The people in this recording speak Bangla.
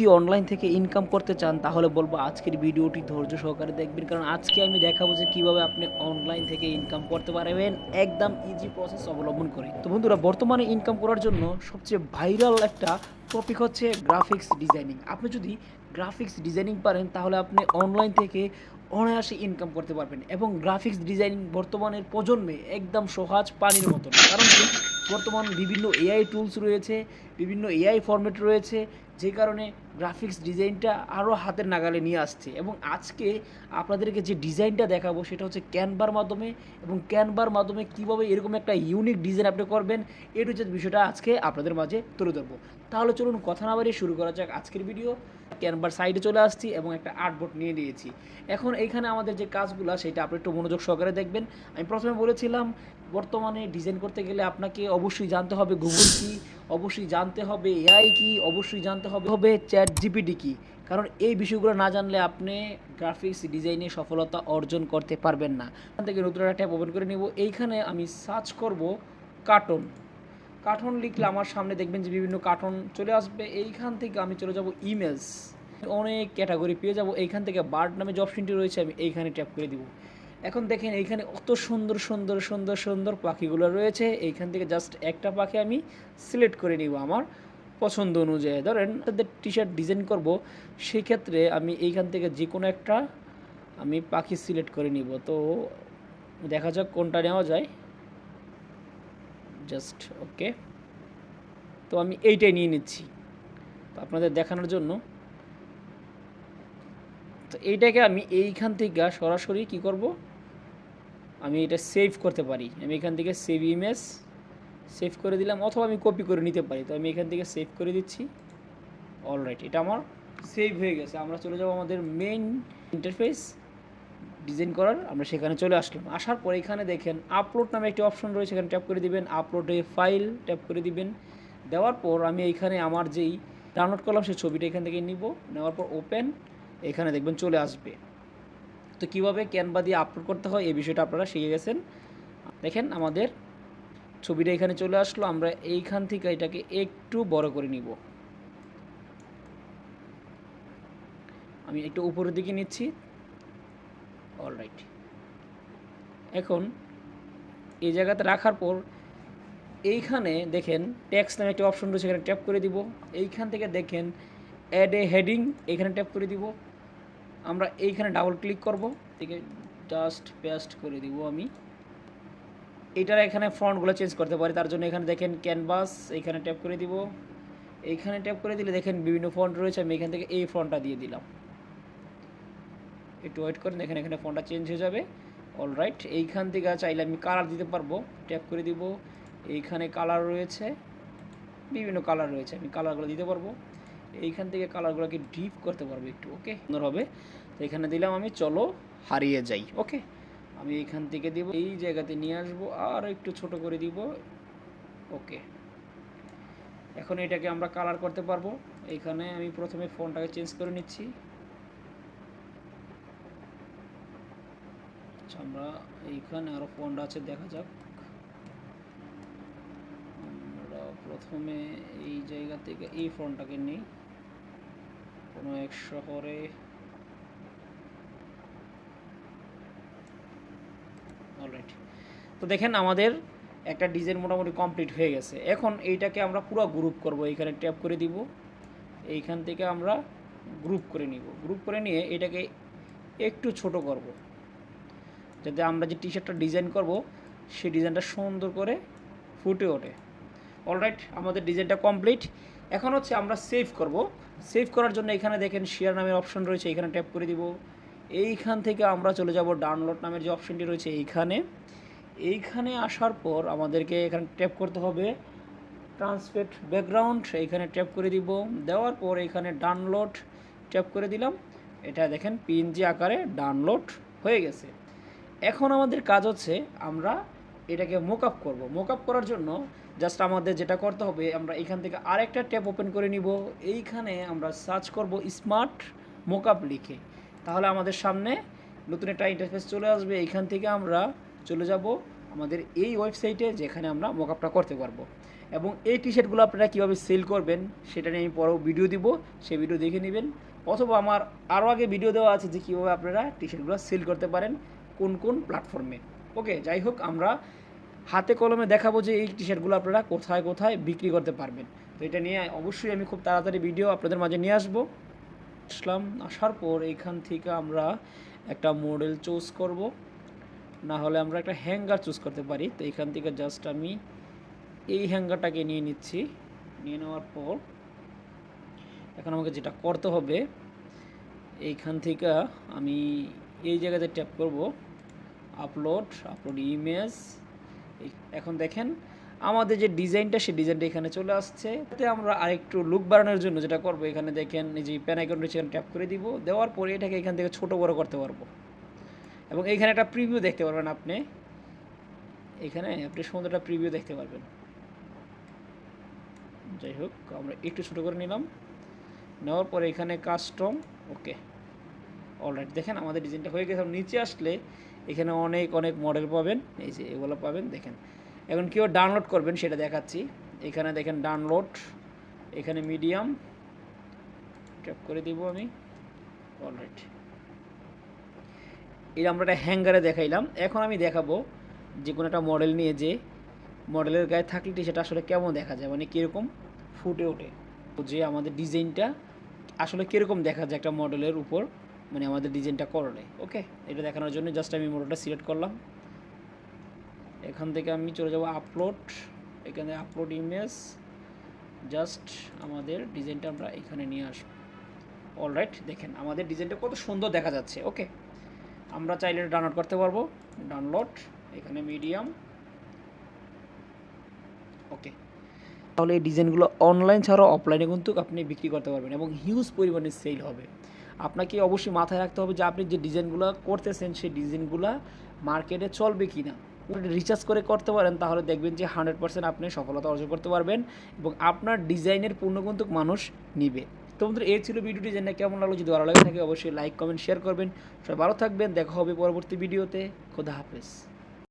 যদি অনলাইন থেকে ইনকাম করতে চান, তাহলে বলব আজকের ভিডিওটি ধৈর্য সহকারে দেখবেন। কারণ আজকে আমি দেখাবো যে কীভাবে আপনি অনলাইন থেকে ইনকাম করতে পারবেন। একদম ইজি প্রসেস অবলম্বন করে। তো বন্ধুরা, বর্তমানে ইনকাম করার জন্য সবচেয়ে ভাইরাল একটা টপিক হচ্ছে গ্রাফিক্স ডিজাইনিং আপনি যদি গ্রাফিক্স ডিজাইনিং পারেন, তাহলে আপনি অনলাইন থেকে অনায়াসে ইনকাম করতে পারবেন। এবং গ্রাফিক্স ডিজাইনিং বর্তমানের প্রজন্মে একদম সহজ পানির মতন কারণ বর্তমান বিভিন্ন এআই টুলস রয়েছে, বিভিন্ন এআই ফরম্যাট রয়েছে, যে কারণে গ্রাফিক্স ডিজাইনটা আরও হাতের নাগালে নিয়ে আসছে। এবং আজকে আপনাদেরকে যে ডিজাইনটা দেখাবো সেটা হচ্ছে ক্যানভার মাধ্যমে এবং ক্যানভার মাধ্যমে কীভাবে এরকম একটা ইউনিক ডিজাইন আপনি করবেন এর হচ্ছে বিষয়টা আজকে আপনাদের মাঝে তুলে ধরবো। তাহলে চলুন কথা না বাড়িয়ে শুরু করা যাক আজকের ভিডিও ক্যানভার সাইডে চলে আসছি এবং একটা আর্টবোর্ড নিয়ে নিয়েছি। এখন এইখানে আমাদের যে কাজগুলো, সেটা আপনি একটু মনোযোগ সহকারে দেখবেন। আমি প্রথমে বলেছিলাম, বর্তমানে ডিজাইন করতে গেলে আপনাকে অবশ্যই জানতে হবে গুগল কি, অবশ্যই জানতে হবে এআই কি, অবশ্যই জানতে হবে হবে চ্যাট জিপিডি কি। কারণ এই বিষয়গুলো না জানলে আপনি গ্রাফিক্স ডিজাইনে সফলতা অর্জন করতে পারবেন না। এখান থেকে নতুন একটা ট্যাব ওপেন করে নিব। এইখানে আমি সার্চ করব কার্টুন কার্টুন লিখলে আমার সামনে দেখবেন যে বিভিন্ন কার্টুন চলে আসবে। এইখান থেকে আমি চলে যাব ইমেজ অনেক ক্যাটাগরি পেয়ে যাব। এইখান থেকে বার্ড নামে যে অপশনটি রয়েছে, আমি এইখানে ট্যাপ করে দিব। এখন দেখেন এইখানে অত সুন্দর সুন্দর সুন্দর সুন্দর পাখিগুলো রয়েছে। এইখান থেকে জাস্ট একটা পাখি আমি সিলেক্ট করে নিব আমার পছন্দ অনুযায়ী। ধরেন তাদের টি শার্ট ডিজাইন করব সেই ক্ষেত্রে আমি এইখান থেকে যে কোনো একটা আমি পাখি সিলেক্ট করে নিব। তো দেখা যাক কোনটা নেওয়া যায়। জাস্ট ওকে তো আমি এইটাই নিয়ে নিচ্ছি। তো আপনাদের দেখানোর জন্য। তো এইটাকে আমি এইখান থেকে সরাসরি কি করব? আমি এটা সেভ করতে পারি। আমি এখান থেকে সেভ ইমেজ সেভ করে দিলাম, অথবা আমি কপি করে নিতে পারি। তো আমি এখান থেকে সেভ করে দিচ্ছি। অলরাইট এটা আমার সেভ হয়ে গেছে। আমরা চলে যাব আমাদের মেইন ইন্টারফেস ডিজাইন করার, আমরা সেখানে চলে আসলাম। আসার পর এখানে দেখেন আপলোড নামে একটি অপশন রয়েছে, এখানে ট্যাপ করে দিবেন আপলোডে ফাইল ট্যাপ করে দিবেন। দেওয়ার পর আমি এইখানে আমার যেই ডাউনলোড করলাম, সেই ছবিটা এখান থেকে নিব। নেওয়ার পর ওপেন এখানে দেখবেন চলে আসবে। তো কীভাবে ক্যানভা দিয়ে আপলোড করতে হয়, এই বিষয়টা আপনারা শিখে গেছেন। দেখেন আমাদের ছবিটা এখানে চলে আসলো, আমরা এইখান থেকে এটাকে একটু বড় করে নিব। আমি একটু উপরের দিকে নিচ্ছি। অলরাইট এখন এই জায়গাতে রাখার পর এইখানে দেখেন ট্যাক্স নামে একটা অপশন রয়েছে, এখানে ট্যাপ করে দিব। এইখান থেকে দেখেন অ্যাড এ হেডিং এখানে ট্যাপ করে দিব। আমরা এইখানে ডাবল ক্লিক করব থেকে জাস্ট পেস্ট করে দিব আমি। এটার এখানে ফন্টগুলো চেঞ্জ করতে পারি, তার জন্য এখানে দেখেন ক্যানভাস এইখানে ট্যাপ করে দিব। এইখানে ট্যাপ করে দিলে দেখেন বিভিন্ন ফন্ট রয়েছে, আমি এখান থেকে এই ফন্টটা দিয়ে দিলাম। একটু ওয়েট করেন, দেখেন এখানে ফোনটা চেঞ্জ হয়ে যাবে। অল রাইট এইখান থেকে চাইলে আমি কালার দিতে পারব। ট্যাপ করে দিব। এইখানে কালার রয়েছে। বিভিন্ন কালার রয়েছে, আমি কালারগুলো দিতে পারব। এইখান থেকে কালারগুলোকে ডিপ করতে পারব একটু ওকে সুন্দর হবে। তো এখানে দিলাম আমি, চলো হারিয়ে যাই ওকে আমি এইখান থেকে দিব, এই জায়গাতে নিয়ে আসব, আর একটু ছোট করে দিব ওকে এখন এটাকে আমরা কালার করতে পারব। এইখানে আমি প্রথমে ফোনটাকে চেঞ্জ করে নিচ্ছি। আমরা এইখানে আরও ফন্ড আছে, দেখা যাক। আমরা প্রথমে এই জায়গা থেকে এই ফোনটাকে নিই। কোনো এক শহরে অলরাইট তো দেখেন আমাদের একটা ডিজাইন মোটামুটি কমপ্লিট হয়ে গেছে। এখন এইটাকে আমরা পুরো গ্রুপ করব। এইখানে ট্যাপ করে দিব। এইখান থেকে আমরা গ্রুপ করে নিব। গ্রুপ করে নিয়ে এটাকে একটু ছোট করব। যাতে আমরা যে টি শার্টটা ডিজাইন করব, সেই ডিজাইনটা সুন্দর করে ফুটে ওঠে। অলরাইট আমাদের ডিজাইনটা কমপ্লিট এখন হচ্ছে আমরা সেভ করব। সেভ করার জন্য এখানে দেখেন শেয়ার নামের অপশন রয়েছে, এখানে ট্যাপ করে দিব। এইখান থেকে আমরা চলে যাব ডাউনলোড নামের যে অপশনটি রয়েছে, এইখানে। এইখানে আসার পর আমাদেরকে এখানে ট্যাপ করতে হবে। ট্রান্সপেট ব্যাকগ্রাউন্ড এইখানে ট্যাপ করে দিব। দেওয়ার পর এখানে ডাউনলোড ট্যাপ করে দিলাম। এটা দেখেন পিএনজি আকারে ডাউনলোড হয়ে গেছে। এখন আমাদের কাজ হচ্ছে আমরা এটাকে মোক আপ করব। মোক আপ করার জন্য জাস্ট আমাদের যেটা করতে হবে, আমরা এখান থেকে আরেকটা ট্যাব ওপেন করে নিব। এইখানে আমরা সার্চ করব স্মার্ট মোক আপ লিখে। তাহলে আমাদের সামনে নতুন একটা ইন্টারফেস চলে আসবে। এখান থেকে আমরা চলে যাব আমাদের এই ওয়েবসাইটে যেখানে আমরা মোক আপটা করতে পারব। এবং এই টি শার্টগুলো আপনারা কীভাবে সেল করবেন সেটা নিয়ে আমি পরেও ভিডিও দিব। সেই ভিডিও দেখে নেবেন। অথবা আমার আরও আগে ভিডিও দেওয়া আছে যে কীভাবে আপনারা টি শার্টগুলো সেল করতে পারেন। কোন কোন প্ল্যাটফর্মে ওকে যাই হোক, আমরা হাতে কলমে দেখাবো যে এই টি শার্টগুলো আপনারা কোথায় কোথায় বিক্রি করতে পারবেন। তো এটা নিয়ে অবশ্যই আমি খুব তাড়াতাড়ি ভিডিও আপনাদের মাঝে নিয়ে আসব। আসলাম, আসার পর এইখান থেকে আমরা একটা মডেল চুজ করব। না হলে আমরা একটা হ্যাঙ্গার চুজ করতে পারি। তো এখান থেকে জাস্ট আমি এই হ্যাঙ্গারটাকে নিয়ে নিচ্ছি। নিয়ে নেওয়ার পর এখন আমাকে যেটা করতে হবে, এইখান থেকে আমি এই জায়গাতে ট্যাপ করব। আপলোড আপলোড ইমেজ এখন দেখেন, আমাদের যে ডিজাইনটা, সেই ডিজাইনটা এখানে চলে আসছে। এতে আমরা আরেকটু লুক বাড়ানোর জন্য যেটা করব, এখানে দেখেন যে প্যান আইকন রয়েছে ট্যাপ করে দিব। দেওয়ার পরে এটাকে এখান থেকে ছোট বড় করতে পারব। এবং এইখানে একটা প্রিভিউ দেখতে পারবেন আপনি। এখানে আপনি সুন্দর একটা প্রিভিউ দেখতে পারবেন। যাই হোক, আমরা একটু ছোটো করে নিলাম। নেওয়ার পরে এখানে কাস্টম ওকে অলরাইট দেখেন আমাদের ডিজাইনটা হয়ে গেছে। নিচে আসলে এখানে অনেক অনেক মডেল পাবেন। এই যে এগুলো পাবেন, দেখেন। এখন কেউ ডাউনলোড করবেন সেটা দেখাচ্ছি। এখানে দেখেন ডাউনলোড এখানে মিডিয়াম ট্যাপ করে দিব আমি। অলরাইট এই আমরা একটা হ্যাঙ্গারে দেখাইলাম। এখন আমি দেখাবো যে কোনো একটা মডেল নিয়ে যে মডেলের গায়ে থাকলে সেটা আসলে কেমন দেখা যায় মানে কীরকম ফুটে ওঠে। যে আমাদের ডিজাইনটা আসলে কীরকম দেখা যায় একটা মডেলের উপর। মানে আমাদের ডিজাইনটা করলে ওকে এটা দেখানোর জন্য জাস্ট আমি মডেলটা সিলেক্ট করলাম। এখান থেকে আমি চলে যাব আপলোড এখানে আপলোড ইমেজ জাস্ট আমাদের ডিজাইনটা আমরা এখানে নিয়ে আসব। অলরাইট দেখেন, আমাদের ডিজাইনটা কত সুন্দর দেখা যাচ্ছে ওকে আমরা চাইলে এটা ডাউনলোড করতে পারব। ডাউনলোড এখানে মিডিয়াম ওকে তাহলে এই ডিজাইনগুলো অনলাইন ছাড়াও অফলাইনে কিন্তু আপনি বিক্রি করতে পারবেন এবং হিউজ পরিমাণে সেল হবে। আপনাকে অবশ্যই মাথায় রাখতে হবে যে আপনি যে ডিজাইনগুলো করতেছেন, সেই ডিজাইনগুলো মার্কেটে চলবে কি না রিচার্জ করে করতে পারেন, তাহলে দেখবেন যে হান্ড্রেড পার্সেন্ট আপনি সফলতা অর্জন করতে পারবেন এবং আপনার ডিজাইনের পূর্ণগন্তক মানুষ নিবে। তো বন্ধুরা, এই ছিল ভিডিওটি। জেনে কেমন লাগল, যদি ভালো লাগে থাকে, অবশ্যই লাইক, কমেন্ট, শেয়ার করবেন। সবাই ভালো থাকবেন। দেখা হবে পরবর্তী ভিডিওতে। খোদা হাফেজ।